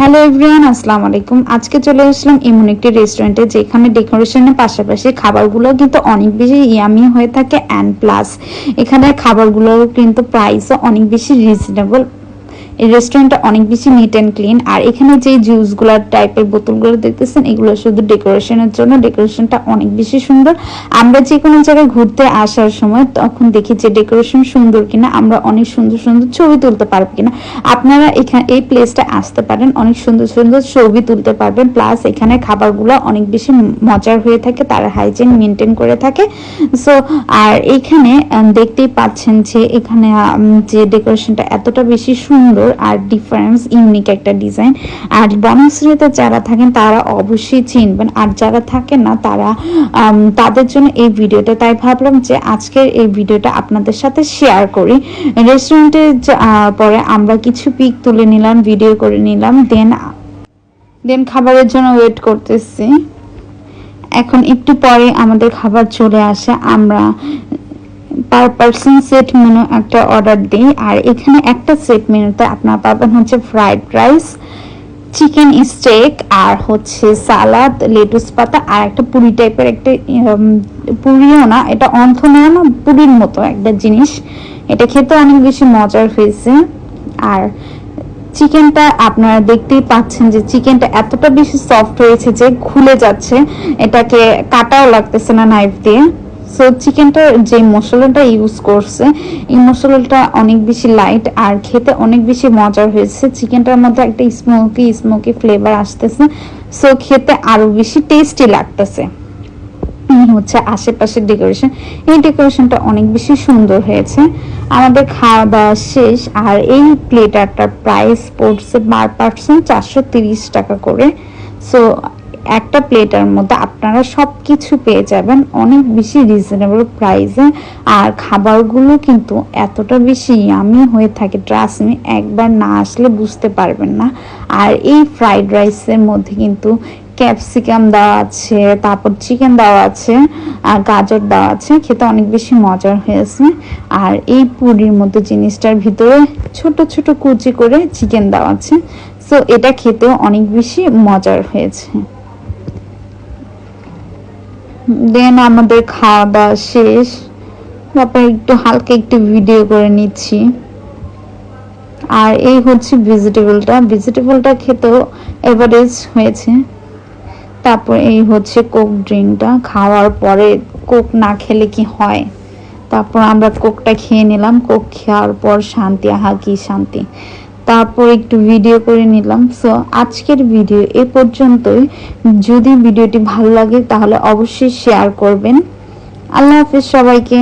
Hello everyone, আসসালামু আলাইকুম। আজকে চলে আসলাম এমন একটি রেস্টুরেন্টে যেখানে ডেকোরেশনের পাশাপাশি খাবারগুলো কিন্তু অনেক বেশি ইয়ামি হয়ে থাকে অ্যান্ড প্লাস এখানে খাবারগুলোর কিন্তু প্রাইসও অনেক বেশি রিজনেবল এই রেস্টুরেন্টটা অনেক বেশি নিট অ্যান্ড ক্লিন আর এখানে যে জুসগুলার টাইপের বোতলগুলো দেখতেছেন, এগুলো শুধু ডেকোরেশনের জন্য। ডেকোরেশনটা অনেক বেশি সুন্দর। আমরা যে কোনো জায়গায় ঘুরতে আসার সময় তখন দেখি যে ডেকোরেশন সুন্দর কিনা, আমরা অনেক সুন্দর সুন্দর ছবি তুলতে পারব কিনা। আপনারা এখানে, এই প্লেসটা আসতে পারেন, অনেক সুন্দর সুন্দর ছবি তুলতে পারবেন। প্লাস এখানে খাবারগুলো অনেক বেশি মজার হয়ে থাকে, তারা হাইজিন মেনটেন করে থাকে। সো আর এখানে দেখতেই পাচ্ছেন যে এখানে যে ডেকোরেশনটা এতটা বেশি সুন্দর। আর ডিফারেন্স ইউনিক একটা ডিজাইন আর বনশ্রীতে যারা থাকেন, তারা অবশ্যই চিনবেন। আর যারা থাকেন না, তারা তাদের জন্য এই ভিডিওটা, তাই ভাবলাম যে আজকের এই ভিডিওটা আপনাদের সাথে শেয়ার করি। রেস্টুরেন্টে পরে আমরা কিছু পিক তুলে নিলাম ভিডিও করে নিলাম দেন দেন খাবারের জন্য ওয়েট করতেছি। এখন একটু পরে আমাদের খাবার চলে আসে, আমরা পার পার্সন সেট মেনু একটা অর্ডার দিই, আর এখানে একটা সেট মেনুতে আপনারা পাবেন হচ্ছে ফ্রাইড রাইস চিকেন স্টেক আর হচ্ছে সালাদ লেটুস পাতা, আর একটা পুরি টাইপের একটা পুরিও না, এটা অন্থনা না, পুরির মতো একটা জিনিস। এটা খেতে অনেক বেশি মজার হয়েছে। আর চিকেনটা আপনারা দেখতেই পাচ্ছেন যে চিকেনটা এতটা বেশি সফট হয়েছে যে খুলে যাচ্ছে। এটাকে কাটাও লাগতেছে না নাইফ দিয়ে। সো চিকেনটা যে মশলাটা ইউজ করছে, এই মশলাটা অনেক বেশি লাইট আর খেতে অনেক বেশি মজার হয়েছে। চিকেনটার মধ্যে একটা স্মোকি স্মোকি ফ্লেভার আসতেছে। সো খেতে আরও বেশি টেস্টি লাগতেছে। হচ্ছে আশেপাশের ডেকোরেশন এই ডেকোরেশনটা অনেক বেশি সুন্দর হয়েছে। আমাদের খাওয়া দাওয়া শেষ আর এই প্লেটারটার প্রাইস পড়ছে পার পার্সেন্ট চারশো টাকা করে। সো একটা প্লেটার মধ্যে আপনারা সব কিছু পেয়ে যাবেন অনেক বেশি রিজনেবল প্রাইসে আর খাবারগুলো কিন্তু এতটা বেশি ইয়ামি হয়ে থাকে ট্রাস্ট মি একবার না আসলে বুঝতে পারবেন না। আর এই ফ্রাইড রাইসের মধ্যে কিন্তু ক্যাপসিকাম দেওয়া আছে, তারপর চিকেন দেওয়া আছে, আর গাজর দেওয়া আছে, খেতে অনেক বেশি মজার হয়েছে। আর এই পুরির মতো জিনিসটার ভিতরে ছোট ছোট কুচি করে চিকেন দেওয়া আছে। সো এটা খেতেও অনেক বেশি মজার হয়েছে। দেন আমাদের খাওয়া দাওয়া শেষ। তারপর একটু হালকা একটু ভিডিও করে নিচ্ছি। আর এই হচ্ছে ভেজিটেবলটা ভেজিটেবলটা খেতেও এভারেজ হয়েছে। তারপর এই হচ্ছে কোক ড্রিঙ্কটা খাওয়ার পরে কোক না খেলে কি হয়? তারপর আমরা কোকটা খেয়ে নিলাম। কোক খাওয়ার পর শান্তি। আহা, কি শান্তি। তারপর একটু ভিডিও করে নিলাম। সো আজকের ভিডিও এ পর্যন্তই। যদি ভিডিওটি ভালো লাগে, তাহলে অবশ্যই শেয়ার করবেন। আল্লাহ হাফিজ সবাইকে।